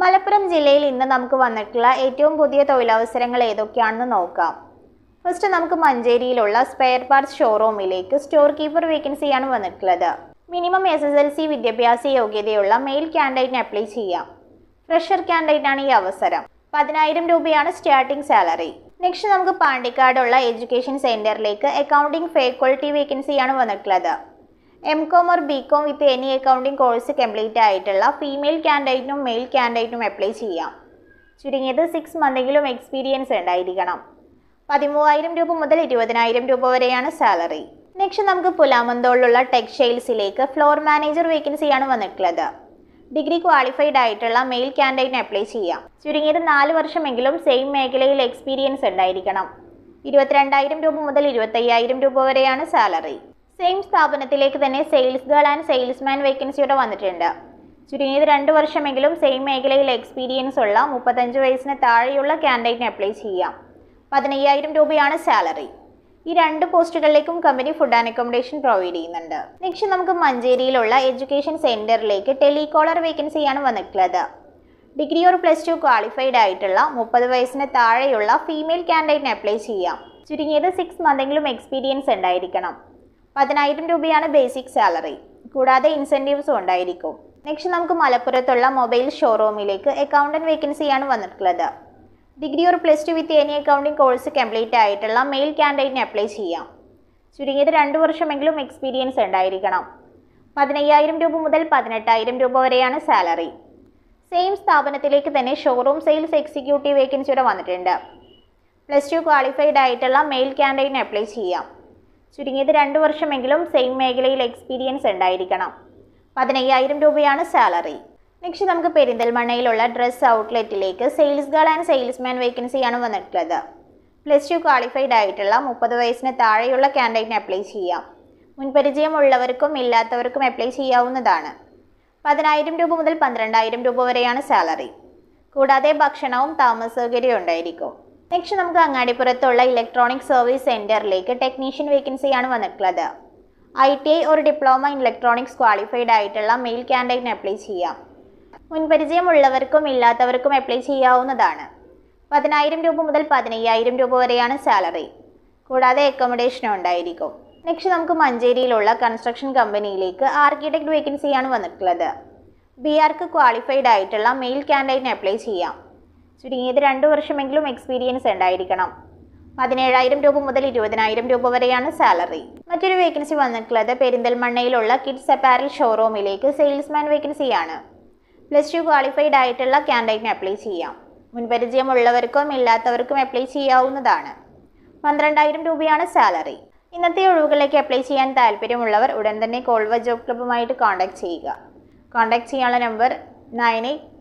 മലപ്പുറം ജില്ലയിൽ ഇന്ന് നമുക്ക് വന്നിട്ടുള്ള ഏറ്റവും പുതിയ തൊഴിലവസരങ്ങൾ ഏതൊക്കെയാണെന്ന് നോക്കാം. ഫസ്റ്റ് നമുക്ക് മഞ്ചേരിയിലുള്ള സ്പെയർ പാർട്സ് ഷോറൂമിലേക്ക് സ്റ്റോർ കീപ്പർ വേക്കൻസിയാണ് വന്നിട്ടുള്ളത്. Minimum S S L C വിദ്യാഭ്യാസ യോഗ്യതയുള്ള മെയിൽ ക്യാൻഡിഡേറ്റിന് അപ്ലൈ ചെയ്യാം. ഫ്രഷർ ക്യാൻഡിഡേറ്റാണ് ഈ അവസരം. പതിനായിരം രൂപയാണ് സ്റ്റാർട്ടിംഗ് സാലറി നെക്സ്റ്റ് നമുക്ക് പാണ്ടിക്കാടുള്ള എഡ്യൂക്കേഷൻ സെന്ററിലേക്ക് അക്കൗണ്ടിംഗ് ഫാക്കൾട്ടി വേക്കൻസിയാണ് വന്നിട്ടുള്ളത്. M com or B com with any accounting course complete ആയിട്ടുള്ള ഫീമെയിൽ ക്യാൻഡിഡേറ്റിനും മെയിൽ ക്യാൻഡിഡേറ്റിനും അപ്ലൈ ചെയ്യാം. ചുരുങ്ങിയത് സിക്സ് മന്തെങ്കിലും എക്സ്പീരിയൻസ് ഉണ്ടായിരിക്കണം. പതിമൂവായിരം രൂപ മുതൽ ഇരുപതിനായിരം രൂപ വരെയാണ് സാലറി നെക്സ്റ്റ് നമുക്ക് പുലാമന്തോളിലുള്ള ടെക്സ്റ്റൈൽസിലേക്ക് ഫ്ലോർ മാനേജർ വേക്കൻസിയാണ് വന്നിട്ടുള്ളത്. ഡിഗ്രി ക്വാളിഫൈഡ് ആയിട്ടുള്ള മെയിൽ ക്യാൻഡിഡേറ്റിന് അപ്ലൈ ചെയ്യാം. ചുരുങ്ങിയത് നാല് വർഷമെങ്കിലും സെയിം മേഖലയിൽ എക്സ്പീരിയൻസ് ഉണ്ടായിരിക്കണം. ഇരുപത്തിരണ്ടായിരം രൂപ മുതൽ ഇരുപത്തയ്യായിരം രൂപ വരെയാണ് സാലറി സെയിം സ്ഥാപനത്തിലേക്ക് തന്നെ സെയിൽസ് ഗേൾ ആൻഡ് സെയിൽസ്മാൻ വേക്കൻസിയോടെ വന്നിട്ടുണ്ട്. ചുരുങ്ങിയത് രണ്ട് വർഷമെങ്കിലും സെയിം മേഖലയിൽ എക്സ്പീരിയൻസ് ഉള്ള മുപ്പത്തഞ്ച് വയസ്സിന് താഴെയുള്ള ക്യാൻഡിഡേറ്റിന് അപ്ലൈ ചെയ്യാം. പതിനയ്യായിരം രൂപയാണ് സാലറി ഈ രണ്ട് പോസ്റ്റുകളിലേക്കും company food and accommodation provide ചെയ്യുന്നുണ്ട്. നെക്സ്റ്റ് നമുക്ക് മഞ്ചേരിയിലുള്ള എഡ്യൂക്കേഷൻ സെന്ററിലേക്ക് ടെലികോളർ വേക്കൻസിയാണ് വന്നിട്ടുള്ളത്. Degree or plus two qualified ആയിട്ടുള്ള മുപ്പത് വയസ്സിന് താഴെയുള്ള ഫീമെയിൽ ക്യാൻഡിഡേറ്റിന് അപ്ലൈ ചെയ്യാം. ചുരുങ്ങിയത് സിക്സ് മന്തെങ്കിലും എക്സ്പീരിയൻസ് ഉണ്ടായിരിക്കണം. പതിനായിരം രൂപയാണ് ബേസിക് സാലറി കൂടാതെ ഇൻസെന്റീവ്സും ഉണ്ടായിരിക്കും. നെക്സ്റ്റ് നമുക്ക് മലപ്പുറത്തുള്ള മൊബൈൽ ഷോറൂമിലേക്ക് അക്കൗണ്ടന്റ് വേക്കൻസിയാണ് വന്നിട്ടുള്ളത്. Degree or plus two with any accounting course complete ആയിട്ടുള്ള മെയിൽ ക്യാൻഡിഡേറ്റിന് അപ്ലൈ ചെയ്യാം. ചുരുങ്ങിയത് രണ്ട് വർഷമെങ്കിലും എക്സ്പീരിയൻസ് ഉണ്ടായിരിക്കണം. പതിനയ്യായിരം രൂപ മുതൽ പതിനെട്ടായിരം രൂപ വരെയാണ് സാലറി സെയിം സ്ഥാപനത്തിലേക്ക് തന്നെ ഷോറൂം സെയിൽസ് എക്സിക്യൂട്ടീവ് വേക്കൻസിയുടെ വന്നിട്ടുണ്ട്. പ്ലസ് ടു ക്വാളിഫൈഡ് ആയിട്ടുള്ള മെയിൽ ക്യാൻഡിഡേറ്റിന് അപ്ലൈ ചെയ്യാം. ചുരുങ്ങിയത് രണ്ട് വർഷമെങ്കിലും സെയിം മേഖലയിൽ എക്സ്പീരിയൻസ് ഉണ്ടായിരിക്കണം. പതിനയ്യായിരം രൂപയാണ് സാലറി നെക്സ്റ്റ് നമുക്ക് പെരിന്തൽമണ്ണയിലുള്ള ഡ്രസ്സ് ഔട്ട്ലെറ്റിലേക്ക് സെയിൽസ് ഗേൾ ആൻഡ് സെയിൽസ്മാൻ വേക്കൻസിയാണ് വന്നിട്ടുള്ളത്. പ്ലസ് ടു ക്വാളിഫൈഡ് ആയിട്ടുള്ള മുപ്പത് വയസ്സിന് താഴെയുള്ള ക്യാൻഡിഡേറ്റിന് അപ്ലൈ ചെയ്യാം. മുൻപരിചയമുള്ളവർക്കും ഇല്ലാത്തവർക്കും അപ്ലൈ ചെയ്യാവുന്നതാണ്. പതിനായിരം രൂപ മുതൽ പന്ത്രണ്ടായിരം രൂപ വരെയാണ് സാലറി കൂടാതെ ഭക്ഷണവും താമസ സൗകര്യവും ഉണ്ടായിരിക്കും. നെക്സ്റ്റ് നമുക്ക് അങ്ങാടിപ്പുറത്തുള്ള ഇലക്ട്രോണിക് സർവീസ് സെന്ററിലേക്ക് ടെക്നീഷ്യൻ വേക്കൻസിയാണ് വന്നിട്ടുള്ളത്. ഐ ടി ഐ ഒരു ഡിപ്ലോമ ഇൻ ഇലക്ട്രോണിക്സ് ക്വാളിഫൈഡ് ആയിട്ടുള്ള മെയിൽ ക്യാൻഡിഡേറ്റിന് അപ്ലൈ ചെയ്യാം. മുൻപരിചയമുള്ളവർക്കും ഇല്ലാത്തവർക്കും അപ്ലൈ ചെയ്യാവുന്നതാണ്. പതിനായിരം രൂപ മുതൽ പതിനയ്യായിരം രൂപ വരെയാണ് സാലറി കൂടാതെ അക്കോമഡേഷനും ഉണ്ടായിരിക്കും. നെക്സ്റ്റ് നമുക്ക് മഞ്ചേരിയിലുള്ള കൺസ്ട്രക്ഷൻ കമ്പനിയിലേക്ക് ആർക്കിടെക്ട് വേക്കൻസിയാണ് വന്നിട്ടുള്ളത്. ബി ആർക്ക് ക്വാളിഫൈഡ് ആയിട്ടുള്ള മെയിൽ ക്യാൻഡിഡേറ്റിന് അപ്ലൈ ചെയ്യാം. ചുരുങ്ങിയത് രണ്ട് വർഷമെങ്കിലും എക്സ്പീരിയൻസ് ഉണ്ടായിരിക്കണം. പതിനേഴായിരം രൂപ മുതൽ ഇരുപതിനായിരം രൂപ വരെയാണ് സാലറി മറ്റൊരു വേക്കൻസി വന്നിട്ടുള്ളത് പെരിന്തൽമണ്ണയിലുള്ള കിഡ്സ് അപ്പാരൽ ഷോറൂമിലേക്ക് സെയിൽസ്മാൻ വേക്കൻസിയാണ് പ്ലസ് ടു ക്വാളിഫൈഡ് ആയിട്ടുള്ള ക്യാൻഡൈറ്റിന് അപ്ലൈ ചെയ്യാം. മുൻപരിചയമുള്ളവർക്കും ഇല്ലാത്തവർക്കും അപ്ലൈ ചെയ്യാവുന്നതാണ്. പന്ത്രണ്ടായിരം രൂപയാണ് സാലറി ഇന്നത്തെ ഒഴിവുകളിലേക്ക് അപ്ലൈ ചെയ്യാൻ താല്പര്യമുള്ളവർ ഉടൻ തന്നെ കോൾവ ജോബ് ക്ലബ്ബുമായിട്ട് കോൺടാക്ട് ചെയ്യുക. കോൺടാക്ട് ചെയ്യാനുള്ള number nine eight